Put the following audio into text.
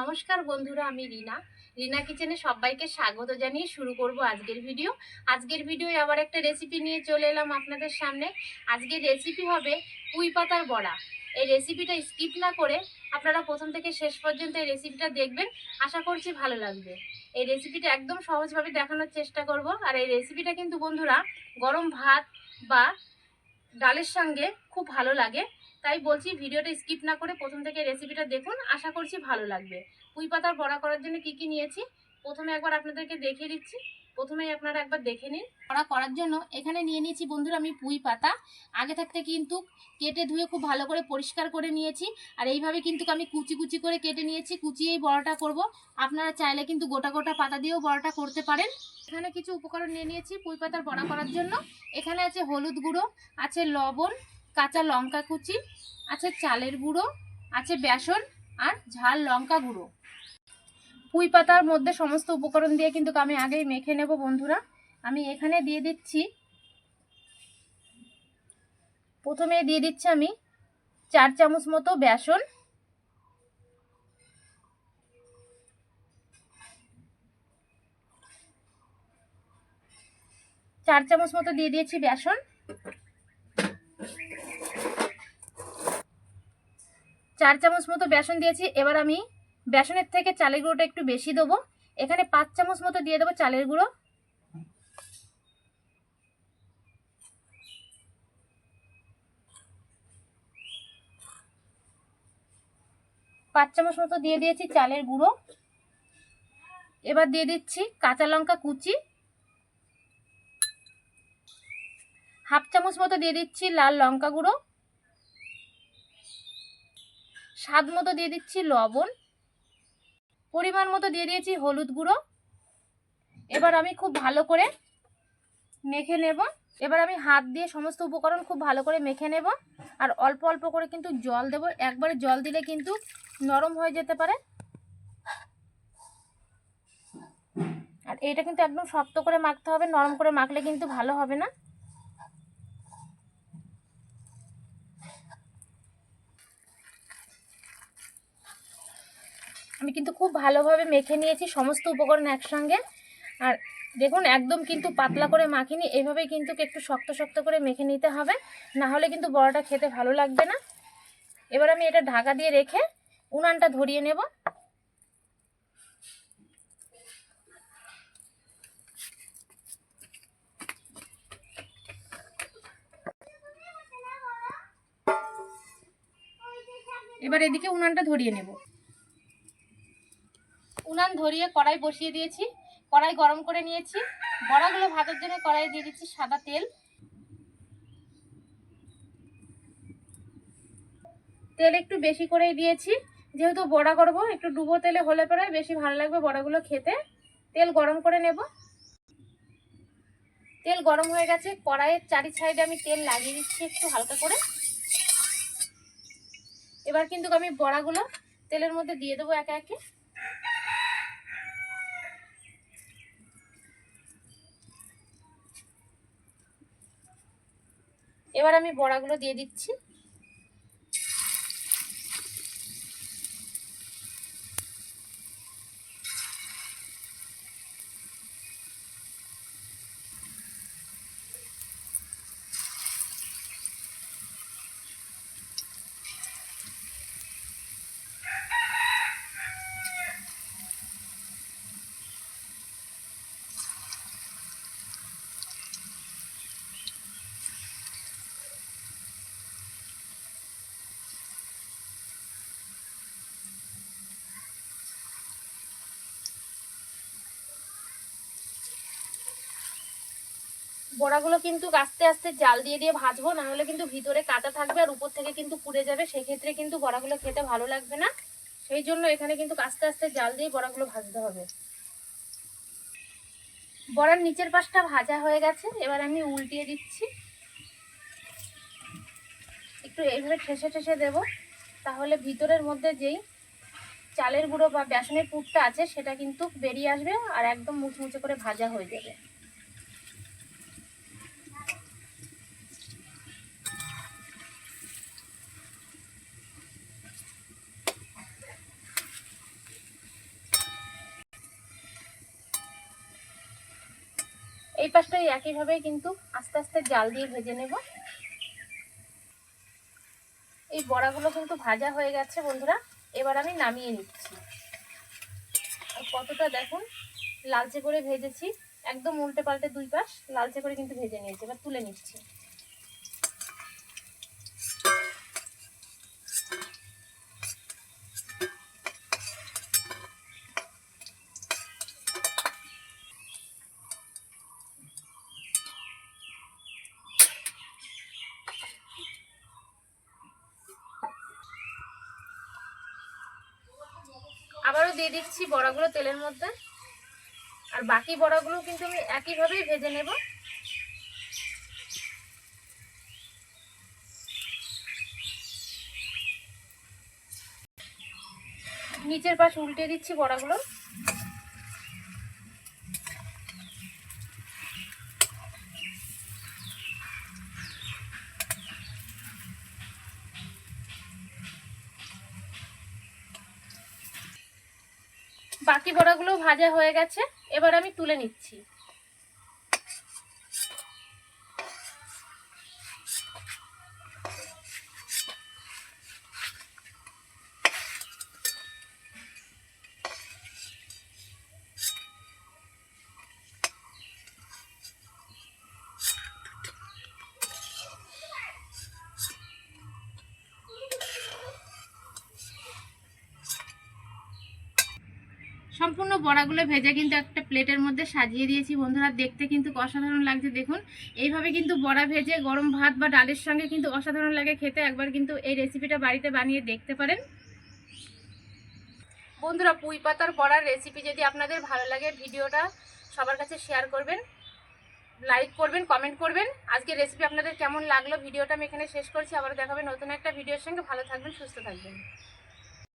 নমস্কার বন্ধুরা, আমি রিনা। রিনা কিচেনে সবাইকে স্বাগত জানিয়ে শুরু করব আজকের ভিডিও। আজকের ভিডিও আবার একটা রেসিপি নিয়ে চলে এলাম আপনাদের সামনে। আজকের রেসিপি হবে পুঁই পাতার বড়া। এই রেসিপিটা স্কিপ না করে আপনারা প্রথম থেকে শেষ পর্যন্ত এই রেসিপিটা দেখবেন। আশা করছি ভালো লাগবে। এই রেসিপিটা একদম সহজভাবে দেখানোর চেষ্টা করব। আর এই রেসিপিটা কিন্তু বন্ধুরা গরম ভাত বা ডালের সঙ্গে খুব ভালো লাগে। তাই বলছি ভিডিওটা স্কিপ না করে প্রথম থেকে রেসিপিটা দেখুন, আশা করছি ভালো লাগবে। পুঁই পাতার বড়া করার জন্য কি কি নিয়েছি? প্রথমে একবার আপনাদেরকে দেখিয়ে দিচ্ছি। প্রথমেই আপনারা একবার দেখে নিন। বড়া করার জন্য এখানে নিয়ে নিয়েছি বন্ধুরা আমি পুঁই পাতা। আগে থাকতে কিন্তু কেটে ধুয়ে খুব ভালো করে পরিষ্কার করে নিয়েছি। আর এইভাবে কিন্তু আমি কুচি কুচি করে কেটে নিয়েছি, কুচিয়েই বড়াটা করব। আপনারা চাইলে কিন্তু গোটা গোটা পাতা দিয়েও বড়াটা করতে পারেন। এখানে কিছু উপকরণ নিয়ে নিয়েছি পুঁই পাতার বড়া করার জন্য। এখানে আছে হলুদ গুঁড়ো, আছে লবণ কাঁচা লঙ্কা কুচি, আছে চালের গুঁড়ো, আছে বেসন আর ঝাল লঙ্কা গুঁড়ো। পুঁই পাতার মধ্যে সমস্ত উপকরণ দিয়ে কিন্তু আমি আগেই মেখে নেব বন্ধুরা। আমি এখানে দিয়ে দিচ্ছি, প্রথমে দিয়ে দিচ্ছি আমি চার চামচ মতো বেসন। চার চামচ মতো দিয়ে দিয়েছি বেসন। চার চামচ মতো বেসন দিয়েছি, এবার আমি বেসনের থেকে চালের গুঁড়োটা একটু বেশি দেবো। এখানে পাঁচ চামচ মতো দিয়ে দেবো চালের গুঁড়ো। পাঁচ চামচ মতো দিয়ে দিয়েছি চালের গুঁড়ো। এবার দিয়ে দিচ্ছি কাঁচা লঙ্কা কুচি। হাফ চামচ মতো দিয়ে দিচ্ছি লাল লঙ্কা গুঁড়ো। স্বাদ মতো দিয়ে দিচ্ছি লবণ, পরিমাণ মতো দিয়ে দিয়েছি হলুদ গুঁড়ো। এবার আমি খুব ভালো করে মেখে নেব। এবার আমি হাত দিয়ে সমস্ত উপকরণ খুব ভালো করে মেখে নেব। আর অল্প অল্প করে কিন্তু জল দেব। একবারে জল দিলে কিন্তু নরম হয়ে যেতে পারে। আর এটা কিন্তু একদম শক্ত করে মাখতে হবে। নরম করে মাখলে কিন্তু ভালো হবে না। আমি কিন্তু খুব ভালোভাবে মেখে নিয়েছি, সমস্ত উপকরণ একসঙ্গে। আর দেখুন, একদম কিন্তু পাতলা করে মাখিনি এইভাবেই কিন্তু একটু শক্ত শক্ত করে মেখে নিতে হবে। না হলে কিন্তু বড়াটা খেতে ভালো লাগবে না। এবার আমি এটা ঢাকা দিয়ে রেখে উনানটা ধরিয়ে নেব। এবার এদিকে উনানটা ধরিয়ে নেব। উনান ধরিয়ে কড়াই বসিয়ে দিয়েছি। কড়াই গরম করে নিয়েছি। বড়াগুলো ভাজার জন্য কড়াই দিয়ে দিচ্ছি সাদা তেল। তেল একটু বেশি করেই দিয়েছি। যেহেতু বড়া করব, একটু ডুবো তেলে হলে পরে বেশি ভালো লাগবে বড়াগুলো খেতে। তেল গরম করে নেব। তেল গরম হয়ে গেছে। কড়াইয়ের চারি সাইডে আমি তেল লাগিয়ে দিচ্ছি একটু হালকা করে। এবার কিন্তু আমি বড়াগুলো তেলের মধ্যে দিয়ে দেবো একে একে। এবার আমি বড়াগুলো দিয়ে দিচ্ছি। বড়াগুলো কিন্তু আস্তে আস্তে জাল দিয়ে দিয়ে ভাজবো না হলে কিন্তু ভিতরে কাঁচা থাকবে আর উপর থেকে কিন্তু পুড়ে যাবে। সেক্ষেত্রে কিন্তু বড়াগুলো খেতে ভালো লাগবে না। সেই জন্য এখানে কিন্তু আস্তে আস্তে জাল দিয়ে বড়াগুলো ভাজতে হবে। বড়ার নিচের পাশটা ভাজা হয়ে গেছে। এবার আমি উল্টিয়ে দিচ্ছি। একটু এইভাবে ঠেসে ঠেসে দেব। তাহলে ভিতরের মধ্যে যেই চালের গুঁড়ো বা বেসনের পুরটা আছে, সেটা কিন্তু বেরিয়ে আসবে আর একদম মুচমুচে করে ভাজা হয়ে যাবে। এই পাশটা ওই একইভাবে কিন্তু আস্তে আস্তে জাল দিয়ে ভেজে নেব। এই বড়াগুলো কিন্তু ভাজা হয়ে গেছে বন্ধুরা, এবার আমি নামিয়ে নিচ্ছি। কতটা দেখুন, লালচে করে ভেজেছি, একদম উল্টে পাল্টে দুই পাশ লালচে করে কিন্তু ভেজে নিয়েছি, এবার তুলে নিচ্ছি। দিয়ে দিচ্ছি বড়াগুলো তেলের মধ্যে। আর বাকি বড়াগুলো কিন্তু আমি একইভাবেই ভেজে নেব। নিচের পাশ উল্টে দিচ্ছি বড়াগুলো। বাকি বড়াগুলো ভাজা হয়ে গেছে এবার আমি তুলে নিচ্ছি। সম্পূর্ণ বড়াগুলো ভেজে কিন্তু একটা প্লেটের মধ্যে সাজিয়ে দিয়েছি। বন্ধুরা, দেখতে কিন্তু অসাধারণ লাগছে। দেখুন, এইভাবে কিন্তু বড়া ভেজে গরম ভাত বা ডালের সঙ্গে কিন্তু অসাধারণ লাগে খেতে। একবার কিন্তু এই রেসিপিটা বাড়িতে বানিয়ে দেখতে পারেন। বন্ধুরা, পুঁই পাতার বড়ার রেসিপি যদি আপনাদের ভালো লাগে, ভিডিওটা সবার কাছে শেয়ার করবেন, লাইক করবেন, কমেন্ট করবেন। আজকে রেসিপি আপনাদের কেমন লাগল, ভিডিওটা আমি এখানে শেষ করছি। আবার দেখাবেন নতুন একটা ভিডিওর সঙ্গে। ভালো থাকবেন, সুস্থ থাকবেন।